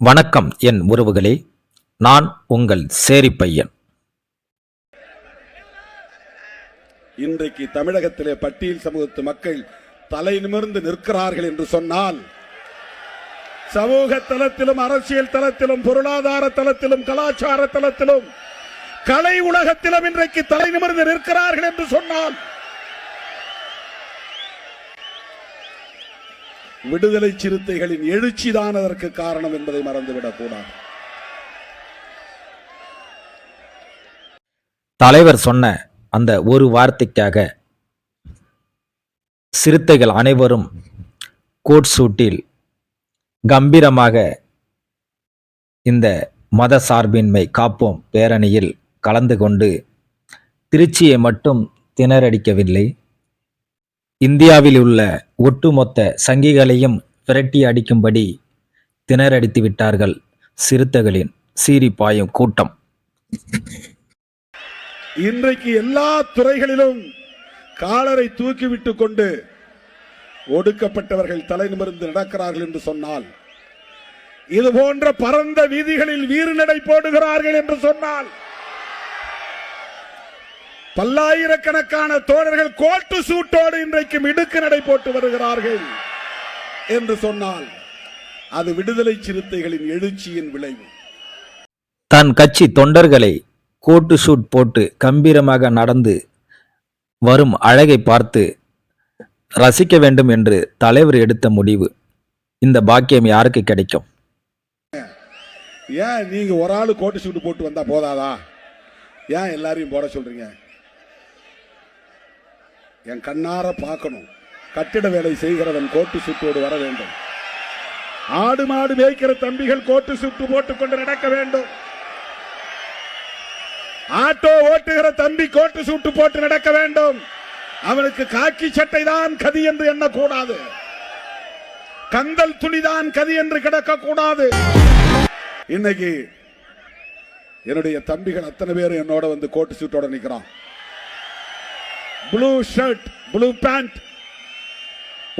வணக்கம் என் உறவுகளே. நான் உங்கள் சேரி பையன். இன்றைக்கு தமிழகத்திலே பட்டியல் சமூகத்து மக்கள் தலை நிமிர்ந்து நிற்கிறார்கள் என்று சொன்னால் சமூக தளத்திலும் அரசியல் தளத்திலும் பொருளாதார தளத்திலும் கலாச்சார தளத்திலும் கலை உலகத்திலும் இன்றைக்கு தலை நிமிர்ந்து நிற்கிறார்கள் என்று சொன்னால் விடுதலை சிறுத்தைகளின் எழுச்சிதான் அதற்கு காரணம் என்பதை மறந்துவிடக் கூடாது. தலைவர் சொன்ன அந்த ஒரு வார்த்தைக்காக சிறுத்தைகள் அனைவரும் கோட் சூட்டில் கம்பீரமாக இந்த மத சார்பின்மை காப்போம் பேரணியில் கலந்து கொண்டு திருச்சியை மட்டும் திணறடிக்கவில்லை. இந்தியாவில் உள்ள ஒட்டுமொத்த சங்கிகளையும் விரட்டி அடிக்கும்படி திணறடித்து விட்டார்கள் சிறுத்தைகளின் சீறி பாயும் கூட்டம். இன்றைக்கு எல்லா துறைகளிலும் காலரை தூக்கிவிட்டு கொண்டு ஒடுக்கப்பட்டவர்கள் தலை நிமிர்ந்து நடக்கிறார்கள் என்று சொன்னால் இது போன்ற பரந்த வீதிகளில் வீறு நடை போடுகிறார்கள் என்று சொன்னால் பல்லாயிரக்கணக்கான தோழர்கள் கோட்டு சூட்டோடு இன்றைக்கு மிடுக்கு நடை போட்டு வருகிறார்கள் என்று சொன்னால் அது விடுதலை சிறுத்தைகளின் எழுச்சியின் விளைவு. தன் கட்சி தொண்டர்களை கோட்டு ஷூட் போட்டு கம்பீரமாக நடந்து வரும் அழகை பார்த்து ரசிக்க வேண்டும் என்று தலைவர் எடுத்த முடிவு. இந்த பாக்கியம் யாருக்கு கிடைக்கும்? ஏன் நீங்க ஒரு ஆளு கோட்டு சூட்டு போட்டு வந்தா போதாதா? ஏன் எல்லாரையும் போட சொல்றீங்க? என் கண்ணார பார்க்கணும். கட்டிட வேலை செய்கிறவன் கோட்டு சுட்டோடு வர வேண்டும். ஆடு மாடு மேய்க்கிற தம்பிகள் கோட்டு சுட்டு போட்டுக்கொண்டு நடக்க வேண்டும். ஆட்டோ ஓட்டுகிற தம்பி கோட்டு சூட்டு போட்டு நடக்க வேண்டும். அவனுக்கு காக்கி சட்டை தான் கதி என்று எண்ணக்கூடாது. கந்தல் துணிதான் கதி என்று கிடக்க கூடாது இன்னைக்கு என்னுடைய தம்பிகள் அத்தனை பேரும் என்னோட வந்து கோட்டு சூட்டோட நிக்கிறான். Blue shirt blue pant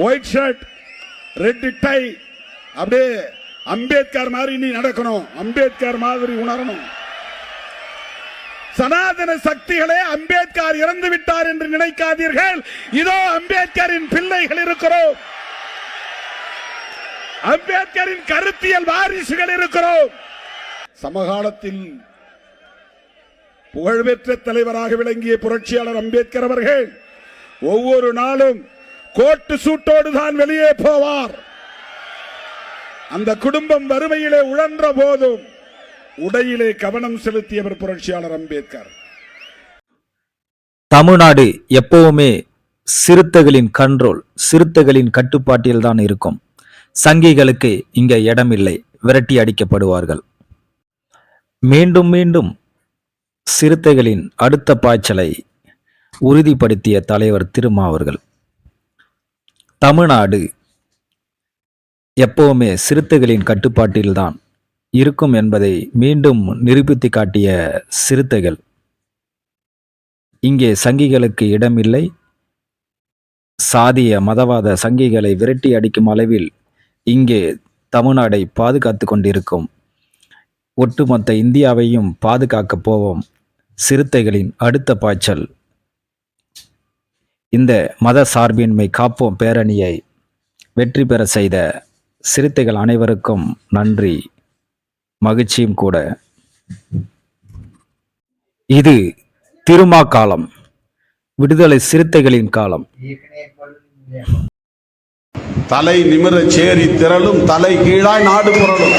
white shirt red tie அப்படியே அம்பேத்கர் மாதிரி நீ நடக்கணும். அம்பேத்கர் மாதிரி உணரணும். சனாதன சக்திகளே அம்பேத்கர் இறந்து விட்டார் என்று நினைக்காதீர்கள். இதோ அம்பேத்கரின் பிள்ளைகள் இருக்கிறோம். அம்பேத்கரின் கருத்தியல் வாரிசுகள் இருக்கிறோம். சமகாலத்தில் புகழ்பெற்ற தலைவராக விளங்கிய புரட்சியாளர் அம்பேத்கர் அவர்கள் ஒவ்வொரு நாளும் கோட்டு சூட்டோடு தான் வெளியே போவார். அந்த குடும்பம் வறுமையிலே உழன்ற போதும் உடையிலே கவனம் செலுத்தியவர் புரட்சியாளர் அம்பேத்கர். தமிழ்நாடு எப்பவுமே சிறுத்தைகளின் கண்ட்ரோல் சிறுத்தைகளின் கட்டுப்பாட்டில் தான் இருக்கும். சங்கிகளுக்கு இங்கே இடமில்லை விரட்டி அடிக்கப்படுவார்கள். மீண்டும் மீண்டும் சிறுத்தைகளின் அடுத்த பாய்ச்சலை உறுதிப்படுத்திய தலைவர் திருமா அவர்கள். தமிழ்நாடு எப்பவுமே சிறுத்தைகளின் கட்டுப்பாட்டில்தான் இருக்கும் என்பதை மீண்டும் நிரூபித்து காட்டிய சிறுத்தைகள். இங்கே சங்கிகளுக்கு இடமில்லை. சாதிய மதவாத சங்கிகளை விரட்டி அடிக்கும் அளவில் இங்கே தமிழ்நாடை பாதுகாத்து கொண்டிருக்கும். ஒட்டுமொத்த இந்தியாவையும் பாதுகாக்கப் போவோம். சிறுத்தைகளின் அடுத்த பாய்ச்சல். இந்த மத சார்பின்மை காப்போம் பேரணியை வெற்றி பெற செய்த சிறுத்தைகள் அனைவருக்கும் நன்றி மகிழ்ச்சியும் கூட. இது திருமா காலம் விடுதலை சிறுத்தைகளின் காலம். தலை நிமிர சேரி திரளும் தலை கீழாய் நாடு புரளும்.